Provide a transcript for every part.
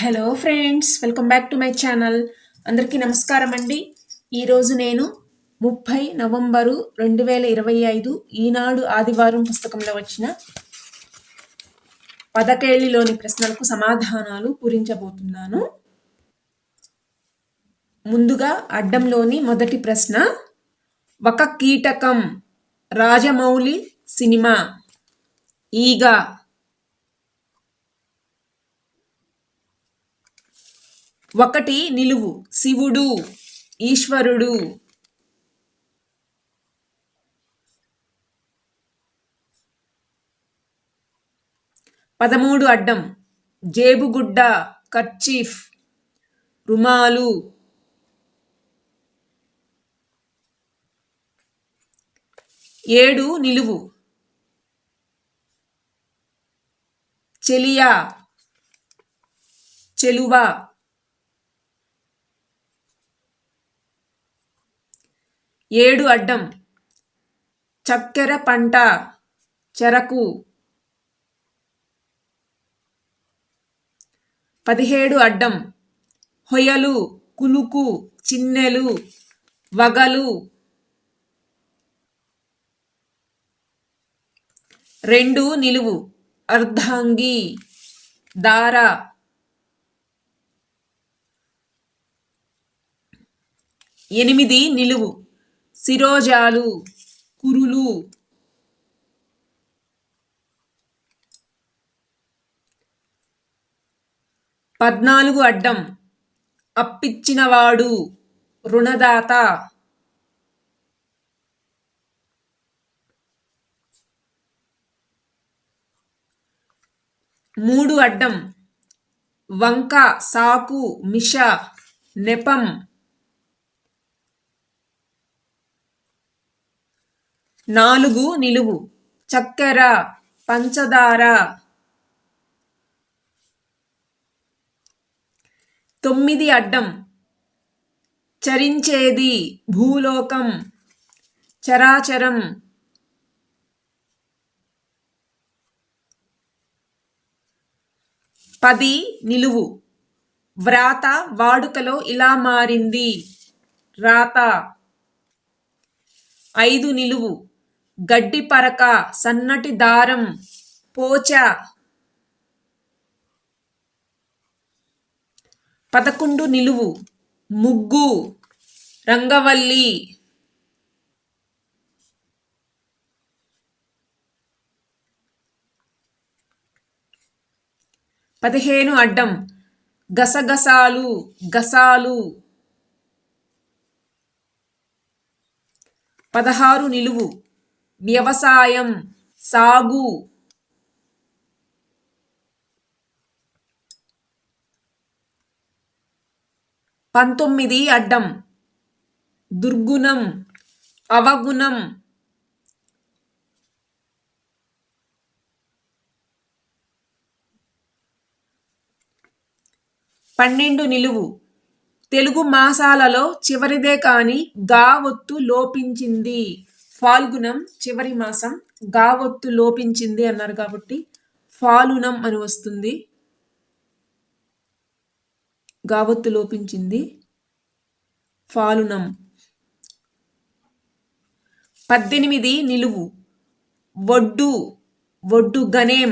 Hello friends welcome back to my channel అందరికీ నమస్కారం అండి. ఈరోజు నేను ముప్పై నవంబరు రెండు వేల ఇరవై ఐదు ఈనాడు ఆదివారం పుస్తకంలో వచ్చిన పదకేళ్ళిలోని ప్రశ్నలకు సమాధానాలు పూరించబోతున్నాను. ముందుగా అడ్డంలోని మొదటి ప్రశ్న ఒక కీటకం రాజమౌళి సినిమా. ఈగ ఒకటి నిలువు శివుడు ఈశ్వరుడు. పదమూడు అడ్డం జేబుగుడ్డ కర్చీఫ్ రుమాలు. ఏడు నిలువు చెలియా చెలువా. ఏడు అడ్డం. చక్కెర పంట చెరకు. పదిహేడు అడ్డం. హొయలు కులుకు చిన్నెలు వగలు. రెండు నిలువు. అర్ధాంగి దార. ఎనిమిది నిలువు. శిరోజాలు కురులు. పద్నాలుగు అడ్డం. అప్పిచ్చినవాడు రుణదాత. మూడు అడ్డం. వంక సాకు మిష నెపం. నాలుగు నిలువు. చక్కెర పంచదార. తొమ్మిది అడ్డం. చరించేది భూలోకం. చరాచరం. పది నిలువు. వ్రాత వాడుకలో ఇలా మారింది. రాత. ఐదు నిలువు. గడ్డి పరక సన్నటి దారం పోచ. పదకొండు నిలువు ముగ్గు రంగవల్లి. పదిహేను అడ్డం గసగసాలు గసాలు. పదహారు నిలువు వ్యవసాయం. సాగు. పంతొమ్మిది అడ్డం. దుర్గుణం. అవగుణం. పన్నెండు నిలువు. తెలుగు మాసాలలో చివరిదే కాని గా ఒత్తు లోపించింది. ఫాల్గుణం చివరి మాసం గావొత్తు లోపించింది అన్నారు కాబట్టి ఫాలునం అని వస్తుంది. గావొత్తు లోపించింది ఫాలునం పద్దెనిమిది నిలువు. ఒడ్డు వడ్డు గనేం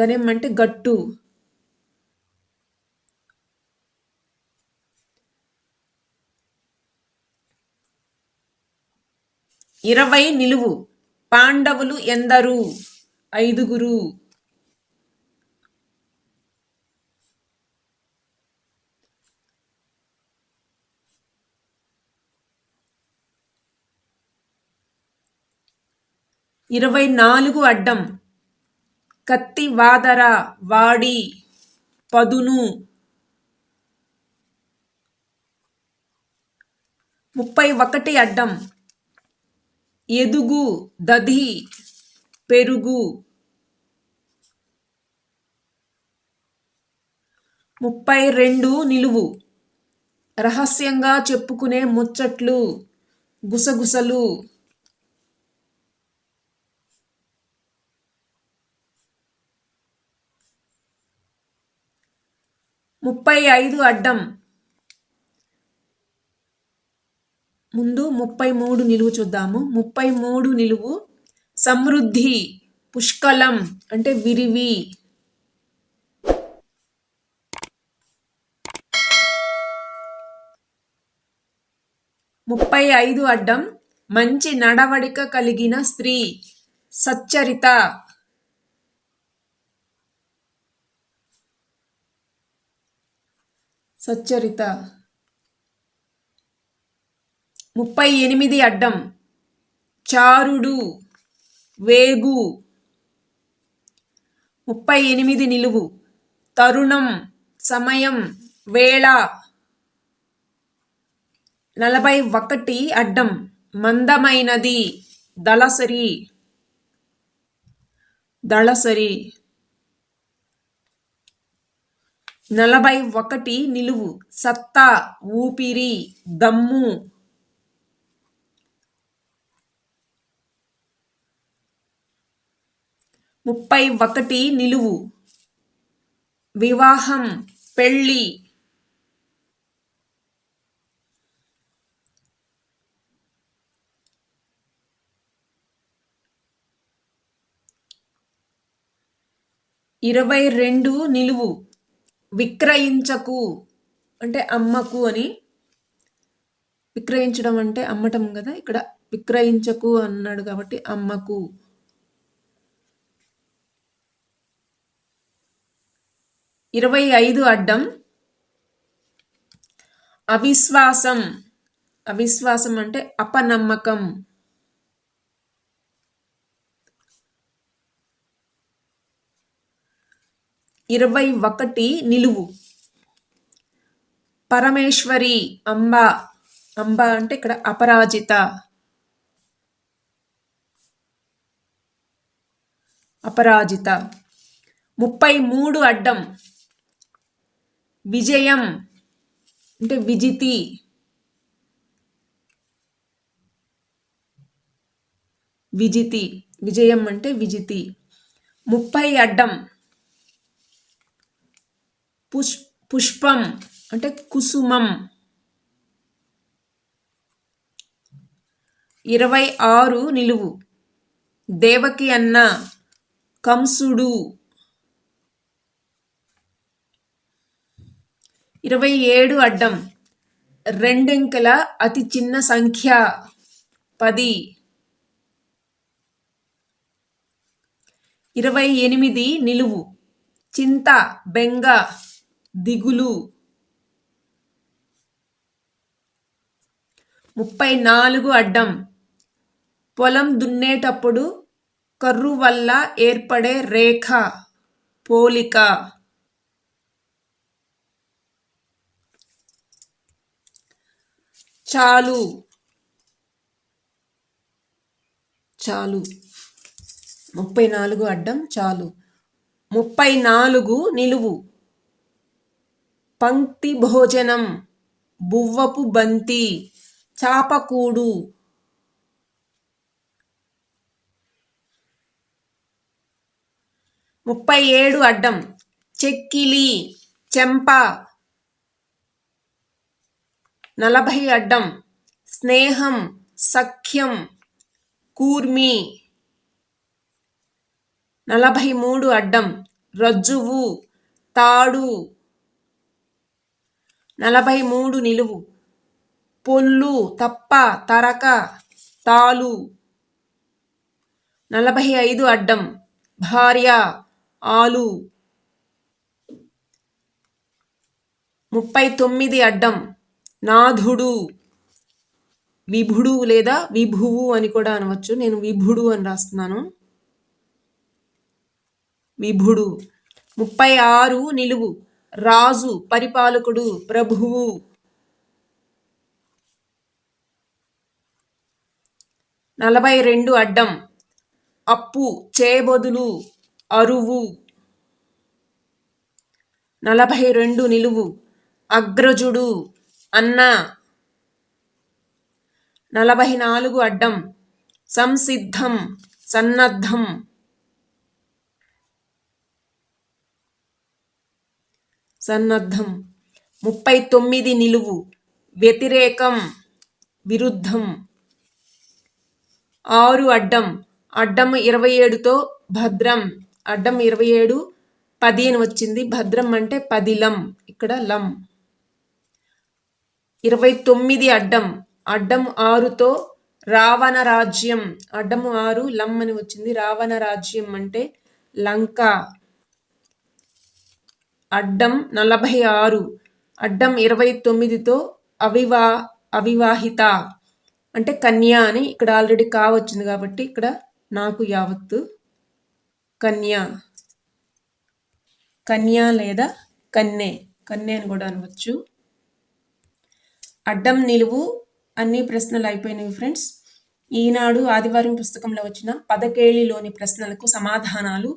గనేం అంటే గట్టు. ఇరవై నిలువు. పాండవులు ఎందరు? ఐదుగురు. ఇరవై నాలుగు అడ్డం. కత్తి వాదర వాడి పదును. ముప్పై ఒకటి అడ్డం. ఎదుగు దధి పెరుగు. ముప్పై రెండు నిలువు. రహస్యంగా చెప్పుకునే ముచ్చట్లు గుసగుసలు. ముప్పై ఐదు అడ్డం. ముందు ముప్పై మూడు నిలువు చూద్దాము. ముప్పై మూడు నిలువు సమృద్ధి పుష్కలం అంటే విరివి. ముప్పై ఐదు అడ్డం మంచి నడవడిక కలిగిన స్త్రీ సచ్చరిత. సచ్చరిత. ముప్పై ఎనిమిది అడ్డం. చారుడు వేగు. ముప్పై ఎనిమిది నిలువు. తరుణం సమయం వేళ. నలభై ఒకటి అడ్డం. మందమైనది. దళసరి. దళసరి. నలభై ఒకటి నిలువు. సత్తా ఊపిరి దమ్ము. ముప్పై ఒకటి నిలువు. వివాహం పెళ్ళి. ఇరవై రెండు నిలువు. విక్రయించకు అంటే అమ్మకు అని. విక్రయించడం అంటే అమ్మటం కదా? ఇక్కడ విక్రయించకు అన్నాడు కాబట్టి అమ్మకు. ఇరవై ఐదు అడ్డం. అవిశ్వాసం. అవిశ్వాసం అంటే అపనమ్మకం. ఇరవై ఒకటి నిలువు. పరమేశ్వరి అంబ. అంబ అంటే ఇక్కడ అపరాజిత. అపరాజిత. ముప్పై మూడు అడ్డం. విజయం. అంటే విజితి. విజితి. విజయం అంటే విజితి. ముప్పై అడ్డం. పుష్ పుష్పం అంటే కుసుమం. ఇరవై ఆరు నిలువు. దేవకి అన్న కంసుడు. ఇరవై ఏడు అడ్డం. రెండెంకెల అతి చిన్న సంఖ్య పది. ఇరవై ఎనిమిది నిలువు. చింత బెంగ దిగులు. ముప్పై నాలుగు అడ్డం. పొలం దున్నేటప్పుడు కర్రు వల్ల ఏర్పడే రేఖ పోలిక. చాలు. చాలు. ముప్పై నాలుగు అడ్డం చాలు. ముప్పై నాలుగు నిలువు. పంక్తి భోజనం. బువ్వపు బంతి. చాపకూడు. ముప్పై ఏడు అడ్డం. చెక్కిలి. చెంప. నలభై అడ్డం. స్నేహం సఖ్యం కూర్మి. నలభై మూడు అడ్డం. రజ్జువు తాడు. నలభై మూడు నిలువు. పొల్లు తప్ప తరక తాలు. నలభై ఐదు అడ్డం. భార్య ఆలు. ముప్పై తొమ్మిది అడ్డం. నాథుడు విభుడు లేదా విభువు అని కూడా అనవచ్చు. నేను విభుడు అని రాస్తున్నాను. విభుడు. ముప్పై ఆరు నిలువు. రాజు పరిపాలకుడు ప్రభువు. నలభై రెండు అడ్డం. అప్పు చేబదులు అరువు. నలభై రెండు నిలువు. అగ్రజుడు. అన్నా. నలభై నాలుగు అడ్డం. సంసిద్ధం సన్నద్ధం. సన్నద్ధం. ముప్పై తొమ్మిది నిలువు. వ్యతిరేకం విరుద్ధం. ఆరు అడ్డం. అడ్డం ఇరవై ఏడుతో భద్రం. అడ్డం ఇరవై ఏడు పది అని వచ్చింది. భద్రం అంటే పదిలం. ఇక్కడ లం. ఇరవై తొమ్మిది అడ్డం అడ్డం ఆరుతో రావణ రాజ్యం అడ్డము ఆరు లమ్ అని వచ్చింది. రావణ రాజ్యం అంటే లంక. అడ్డం నలభై ఆరు అడ్డం ఇరవై తొమ్మిదితో అవివా అవివాహిత అంటే కన్య అని ఇక్కడ ఆల్రెడీ కావచ్చింది కాబట్టి ఇక్కడ నాకు యావత్తు కన్య. కన్య లేదా కన్నె కన్నె అని కూడా అనవచ్చు. అడ్డం నిలువు అన్ని ప్రశ్నలు అయిపోయినాయి ఫ్రెండ్స్. ఈనాడు ఆదివారం పుస్తకంలో వచ్చిన పదకేళిలోని ప్రశ్నలకు సమాధానాలు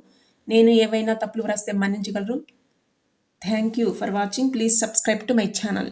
నేను ఏవైనా తప్పులు వ్రాస్తే మన్నించగలరు? Thank you for watching please subscribe to my channel